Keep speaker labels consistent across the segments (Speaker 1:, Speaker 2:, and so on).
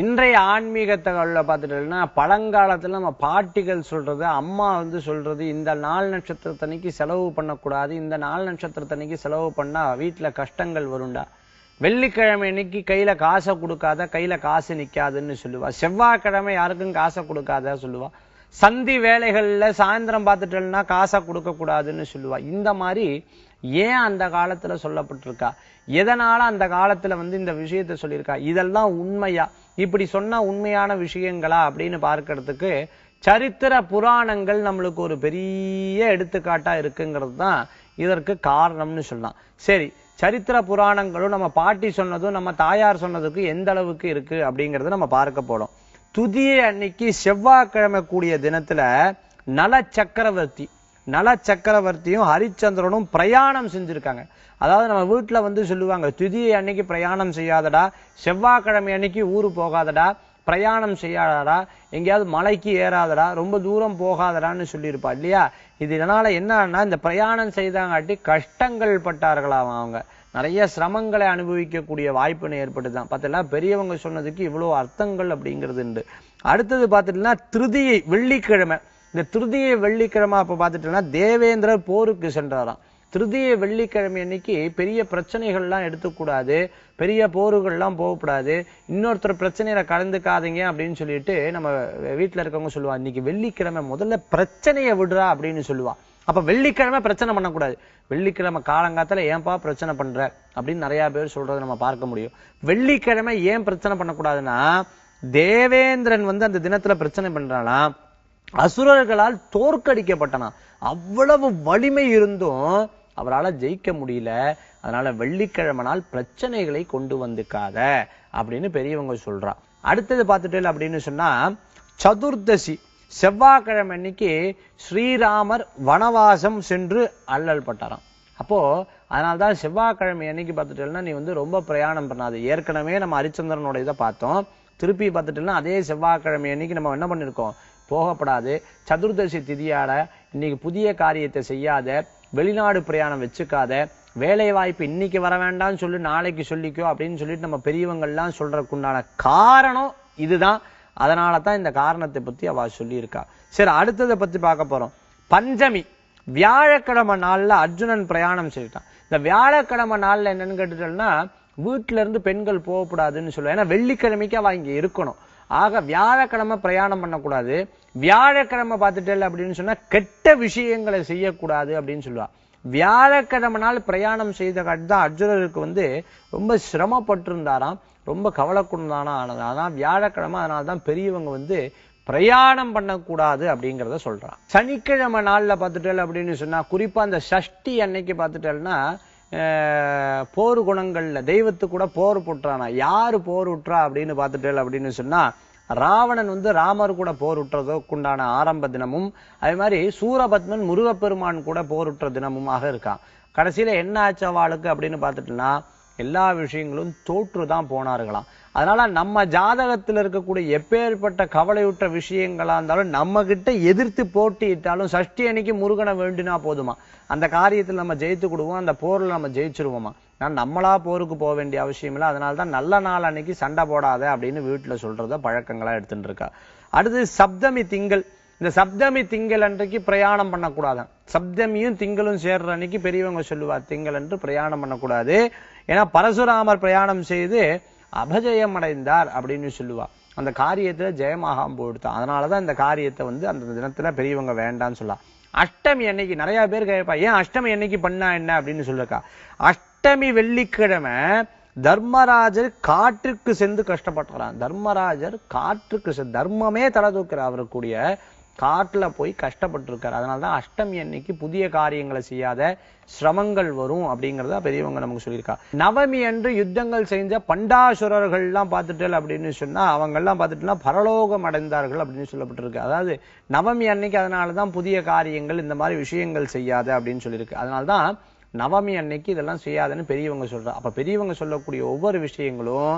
Speaker 1: இன்றைய ஆன்மீக தகவலில் பார்த்துட்டோம்னா பழங்காலத்தில் நம்ம பாட்டிகள் சொல்கிறது அம்மா வந்து சொல்கிறது இந்த நாள் நட்சத்திரத்தன்னைக்கு செலவு பண்ணக்கூடாது இந்த நாள் நட்சத்திரத்தன்னைக்கு செலவு பண்ணால் வீட்டில் கஷ்டங்கள் வரும்டா. வெள்ளிக்கிழமை அன்னைக்கு கையில் காசை கொடுக்காத கையில் காசு நிற்காதுன்னு சொல்லுவா. செவ்வாய்க்கிழமை யாருக்கும் காசை கொடுக்காத சொல்லுவா. சந்தி வேலைகளில் சாயந்தரம் பார்த்துட்டோம்னா காசை கொடுக்கக்கூடாதுன்னு சொல்லுவாள் சொல்லுவா. இந்த மாதிரி ஏன் அந்த காலத்தில் சொல்லப்பட்டிருக்கா? எதனால் அந்த காலத்தில் வந்து இந்த விஷயத்த சொல்லியிருக்கா? இதெல்லாம் உண்மையா? இப்படி சொன்ன உண்மையான விஷயங்களா அப்படின்னு பார்க்கறதுக்கு சரித்திர புராணங்கள் நம்மளுக்கு ஒரு பெரிய எடுத்துக்காட்டா இருக்குங்கிறது தான் இதற்கு காரணம்னு சொல்லலாம். சரி சரித்திர புராணங்களும் நம்ம பாட்டி சொன்னதும் நம்ம தாயார் சொன்னதுக்கு எந்த அளவுக்கு இருக்கு அப்படிங்கிறத நம்ம பார்க்க போறோம். துதிய அன்னைக்கு செவ்வாய்க்கிழமை கூடிய தினத்துல நல சக்கரவர்த்தி நல சக்கரவர்த்தியும் ஹரிச்சந்திரனும் பிரயாணம் செஞ்சுருக்காங்க. அதாவது நம்ம வீட்டில் வந்து சொல்லுவாங்க துதியை அன்னைக்கு பிரயாணம் செய்யாதடா செவ்வாய்க்கிழமை அன்னைக்கு ஊர் போகாதடா பிரயாணம் செய்யாதடா எங்கேயாவது மலைக்கு ஏறாதடா ரொம்ப தூரம் போகாதடான்னு சொல்லியிருப்பா இல்லையா? இது இதனால என்னன்னா இந்த பிரயாணம் செய்தாங்காட்டி கஷ்டங்கள் பட்டார்களாம் அவங்க. நிறைய சிரமங்களை அனுபவிக்கக்கூடிய வாய்ப்புன்னு ஏற்பட்டுதான். பார்த்தீங்களா பெரியவங்க சொன்னதுக்கு இவ்வளோ அர்த்தங்கள் அப்படிங்கிறது உண்டு. அடுத்தது பார்த்துட்டீங்கன்னா திருதியை வெள்ளிக்கிழமை. இந்த திருதிய வெள்ளிக்கிழமை அப்போ பார்த்துட்டோம்னா தேவேந்திரர் போருக்கு சென்றாராம். திருதிய வெள்ளிக்கிழமை அன்னைக்கு பெரிய பிரச்சனைகள்லாம் எடுத்துக்கூடாது பெரிய போர்கள்லாம் போகக்கூடாது இன்னொருத்தர் பிரச்சனையில கலந்துக்காதீங்க அப்படின்னு சொல்லிட்டு நம்ம வீட்டில் இருக்கவங்க சொல்லுவா இன்னைக்கு வெள்ளிக்கிழமை முதல்ல பிரச்சனையை விடுறா அப்படின்னு சொல்லுவா அப்ப வெள்ளிக்கிழமை பிரச்சனை பண்ணக்கூடாது. வெள்ளிக்கிழமை காலங்காத்துல ஏன்பா பிரச்சனை பண்ற? அப்படின்னு நிறைய பேர் சொல்றதை நம்ம பார்க்க முடியும். வெள்ளிக்கிழமை ஏன் பிரச்சனை பண்ணக்கூடாதுன்னா தேவேந்திரன் வந்து அந்த தினத்துல பிரச்சனை பண்றானா அசுரர்களால் தோற்கடிக்கப்பட்டனா. அவ்வளவு வலிமை இருந்தும் அவரால் ஜெயிக்க முடியல. அதனால வெள்ளிக்கிழமை நாள் பிரச்சனைகளை கொண்டு வந்துக்காத அப்படின்னு பெரியவங்க சொல்றா. அடுத்தது பார்த்துட்டு அப்படின்னு சொன்னா சதுர்தசி செவ்வாய்க்கிழமை அன்னைக்கு ஸ்ரீராமர் வனவாசம் சென்று அல்லல் பட்டாராம். அப்போ அதனால்தான் செவ்வாய்க்கிழமை அன்னைக்கு பார்த்துட்டேன்னா நீ வந்து ரொம்ப பிரயாணம் பண்ணாது. ஏற்கனவே நம்ம ஹரிச்சந்திரனோட இதை பார்த்தோம். திருப்பி பார்த்துட்டோம்னா அதே செவ்வாய்க்கிழமை அன்னைக்கு நம்ம என்ன பண்ணியிருக்கோம்? போகப்படாது. சதுர்தசி திதியால இன்னைக்கு புதிய காரியத்தை செய்யாத வெளிநாடு பிரயாணம் வச்சுக்காத வேலை வாய்ப்பு இன்னைக்கு வர வேண்டாம்னு சொல்லி நாளைக்கு சொல்லிக்கோ அப்படின்னு சொல்லிட்டு நம்ம பெரியவங்கள்லாம் சொல்றதுக்குண்டான காரணம் இதுதான். அதனால தான் இந்த காரணத்தை பத்தி அவ சொல்லியிருக்கா. சரி அடுத்ததை பத்தி பார்க்க போறோம். பஞ்சமி. வியாழக்கிழமை நாள்ல அர்ஜுனன் பிரயாணம் செய்தான் இந்த வியாழக்கிழமை நாள்ல என்னன்னு கேட்டுட்டோம்னா வீட்டுல இருந்து பெண்கள் போகக்கூடாதுன்னு சொல்லுவேன் ஏன்னா வெள்ளிக்கிழமைக்கு அவ இங்க இருக்கணும். ஆக வியாழக்கிழமை பிரயாணம் பண்ணக்கூடாது. வியாழக்கிழமை பார்த்துட்டேன் அப்படின்னு சொன்னா கெட்ட விஷயங்களை செய்யக்கூடாது அப்படின்னு சொல்லுவா வியாழக்கிழமை நாள் பிரயாணம் செய்த காட்டி தான் அர்ஜுனருக்கு வந்து ரொம்ப சிரமப்பட்டிருந்தாராம். ரொம்ப கவலைக்குண்டானா ஆனது. அதான் வியாழக்கிழமை அதனால தான் பெரியவங்க வந்து பிரயாணம் பண்ணக்கூடாது அப்படிங்கிறத சொல்றான். சனிக்கிழமை நாளில் பார்த்துட்டேன் அப்படின்னு சொன்னா குறிப்பா அந்த சஷ்டி அன்னைக்கு பார்த்துட்டேன்னா போர் குணங்கள்ல தெய்வத்து கூட போர் புட்டுறானா? யாரு போர் விட்டுறா அப்படின்னு பார்த்துட்டேன் அப்படின்னு சொன்னா ராவணன் வந்து ராமர் கூட போர் விட்டுறதுக்குண்டான ஆரம்ப தினமும் அதே மாதிரி சூரபத்மன் முருகப்பெருமான் கூட போர் விட்டுற தினமுமாக இருக்கான். கடைசியில என்ன ஆச்சு அவளுக்கு அப்படின்னு பார்த்துட்டோம்னா எல்லா விஷயங்களும் தோற்று தான் போனார்களாம். அதனால நம்ம ஜாதகத்தில் இருக்கக்கூடிய எப்பேற்பட்ட கவலையுற்ற விஷயங்களா இருந்தாலும் நம்ம கிட்ட எதிர்த்து போட்டியிட்டாலும் சஷ்டி அன்னைக்கு முருகனை வேண்டினா போதுமா? அந்த காரியத்தில் நம்ம ஜெயித்து கொடுவோம் அந்த போரில் நம்ம ஜெயிச்சிருவோமா? நான் நம்மளா போருக்கு போக வேண்டிய அவசியம் இல்லை. அதனால தான் நல்ல நாள் அன்னைக்கு சண்டை போடாத அப்படின்னு வீட்டில் சொல்றத பழக்கங்களா எடுத்துட்டு இருக்கா. அடுத்து சப்தமி திங்கள். இந்த சப்தமி திங்கள் அன்றைக்கு பிரயாணம் பண்ணக்கூடாதான் சப்தமியும் திங்களும் சேர்ற அன்னைக்கு பெரியவங்க சொல்லுவார் திங்கள் அன்று பிரயாணம் பண்ணக்கூடாது. ஏன்னா பரசுராமர் பிரயாணம் செய்து அபஜயம் அடைந்தார் அப்படின்னு சொல்லுவார். அந்த காரியத்தில் ஜெயமாகாம போயிடுத்தான். அதனாலதான் இந்த காரியத்தை வந்து அந்த தினத்துல பெரியவங்க வேண்டாம்னு சொல்லலாம் அஷ்டமி அன்னைக்கு நிறைய பேர் கேட்பா ஏன் அஷ்டமி அன்னைக்கு பண்ணா என்ன? அப்படின்னு சொல்லிருக்கா. அஷ்டமி வெள்ளிக்கிழமை தர்மராஜர் காற்றுக்கு சென்று கஷ்டப்பட்டுறான் தர்மராஜர் காற்றுக்கு செ- தர்மமே தலை தூக்குறார் அவருக்குரிய காட்டில் போய் கஷ்டப்பட்டிருக்கார். அதனால தான் அஷ்டமி அன்னைக்கு புதிய காரியங்களை செய்யாத சிரமங்கள் வரும் அப்படிங்கிறதா பெரியவங்க நமக்கு சொல்லியிருக்கா. நவமி அன்று யுத்தங்கள் செஞ்ச பண்டாசுரர்கள்லாம் பார்த்துட்டல் அப்படின்னு சொன்னால் அவங்கெல்லாம் பார்த்துட்டுனா பரலோகம் அடைந்தார்கள் அப்படின்னு சொல்லப்பட்டிருக்கு. அதாவது நவமி அன்னைக்கு அதனாலதான் புதிய காரியங்கள் இந்த மாதிரி விஷயங்கள் செய்யாத அப்படின்னு சொல்லியிருக்கு. அதனாலதான் நவமி அன்னைக்கு இதெல்லாம் செய்யாதுன்னு பெரியவங்க சொல்றா. அப்போ பெரியவங்க சொல்லக்கூடிய ஒவ்வொரு விஷயங்களும்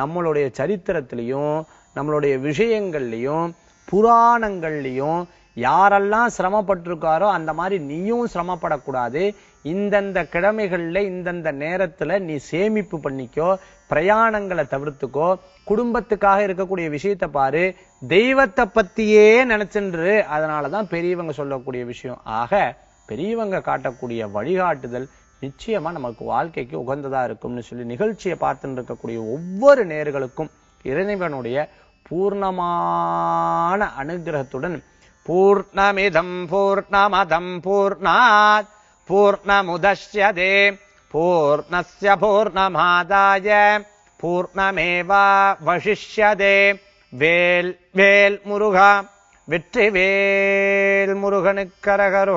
Speaker 1: நம்மளுடைய சரித்திரத்திலையும் நம்மளுடைய விஷயங்கள்லையும் புராணங்கள்லையும் யாரெல்லாம் சிரமப்பட்டிருக்காரோ அந்த மாதிரி நீயும் சிரமப்படக்கூடாது. இந்தந்த கிழமைகளில் இந்தந்த நேரத்தில் நீ சேமிப்பு பண்ணிக்கோ பிரயாணங்களை தவிர்த்துக்கோ குடும்பத்துக்காக இருக்கக்கூடிய விஷயத்தை பாரு. தெய்வத்தை பற்றியே நினச்சின்று அதனால தான் பெரியவங்க சொல்லக்கூடிய விஷயம். ஆக பெரியவங்க காட்டக்கூடிய வழிகாட்டுதல் நிச்சயமாக நமக்கு வாழ்க்கைக்கு உகந்ததாக இருக்கும்னு சொல்லி நிகழ்ச்சியை பார்த்துட்டு இருக்கக்கூடிய ஒவ்வொரு நேர்களுக்கும் இறைவனுடைய பூர்ணமான அனுகிரகத்துடன் பூர்ணமிதம் பூர்ணமதம் பூர்ணாத் பூர்ணமுதே பூர்ணஸ்ய பூர்ணமாதாய பூர்ணமேவா வசிஷ்யதே. வேல் வேல் முருகா வெற்றி வேல் முருகனுக்கரகரோகரா